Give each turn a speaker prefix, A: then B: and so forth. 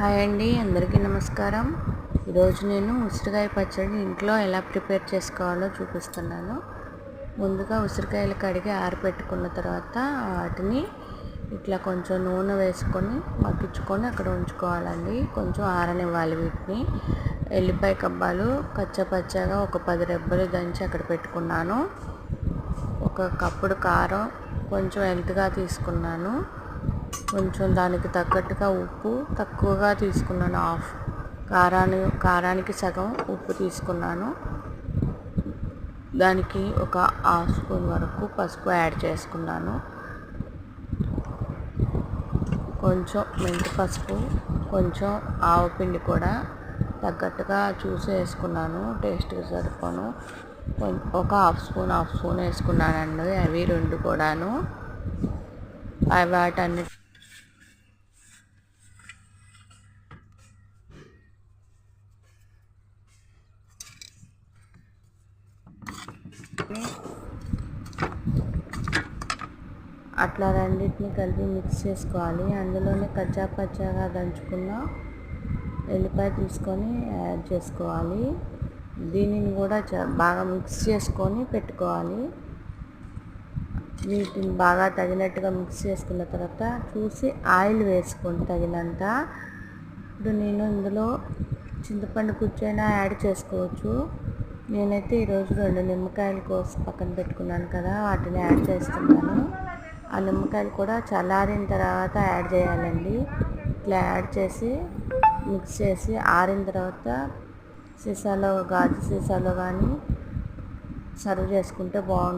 A: Hi అండి అందరికీ నమస్కారం. ఈరోజు నేను ఉసిరికాయ పచ్చడి ఇంట్లో ఎలా ప్రిపేర్ చేసుకోవాలో చూపిస్తున్నాను. ముందుగా ఉసిరికాయలు కడిగి ఆరబెట్టుకున్న తర్వాత వాటిని ఇట్లా కొంచెం నూనె వేసుకొని మగ్గించుకొని అక్కడ ఉంచుకోవాలండి. కొంచెం ఆరనివ్వాలి వీటిని. ఎల్లిపాయ కబ్బాలు కచ్చపచ్చగా ఒక పది రెబ్బలు దంచి అక్కడ పెట్టుకున్నాను. ఒక కప్పుడు కారం కొంచెం ఎంతగా తీసుకున్నాను. కొంచెం దానికి తగ్గట్టుగా ఉప్పు తక్కువగా తీసుకున్నాను. హాఫ్ కారాన్ని కారానికి సగం ఉప్పు తీసుకున్నాను. దానికి ఒక హాఫ్ స్పూన్ వరకు పసుపు యాడ్ చేసుకున్నాను. కొంచెం మెంతి పసుపు కొంచెం ఆవపిండి కూడా తగ్గట్టుగా చూసి వేసుకున్నాను. టేస్ట్కి సరిపోను. ఒక హాఫ్ స్పూన్ హాఫ్ స్పూన్ వేసుకున్నానండి. అవి రెండు కూడాను. కలిపి అట్లా రెండింటిని కలిపి మిక్స్ చేసుకోవాలి. అందులోనే కచ్చా పచ్చాగా దంచుకున్న ఎల్లిపాయ తీసుకొని యాడ్ చేసుకోవాలి. దీనిని కూడా బాగా మిక్స్ చేసుకొని పెట్టుకోవాలి. వీటిని బాగా తగినట్టుగా మిక్స్ చేసుకున్న తర్వాత చూసి ఆయిల్ వేసుకొని తగినంత. ఇప్పుడు నేను ఇందులో చింతపండు కూర్చొని యాడ్ చేసుకోవచ్చు. నేనైతే ఈరోజు రెండు నిమ్మకాయలు కోసి పక్కన పెట్టుకున్నాను కదా వాటిని యాడ్ చేస్తున్నాను. ఆ నిమ్మకాయలు కూడా చల్లారిన తర్వాత యాడ్ చేయాలండి. ఇట్లా యాడ్ చేసి మిక్స్ చేసి ఆరిన తర్వాత సీసాలో గాజు సీసాలో కానీ సర్వ్ చేసుకుంటే బాగుంటుంది.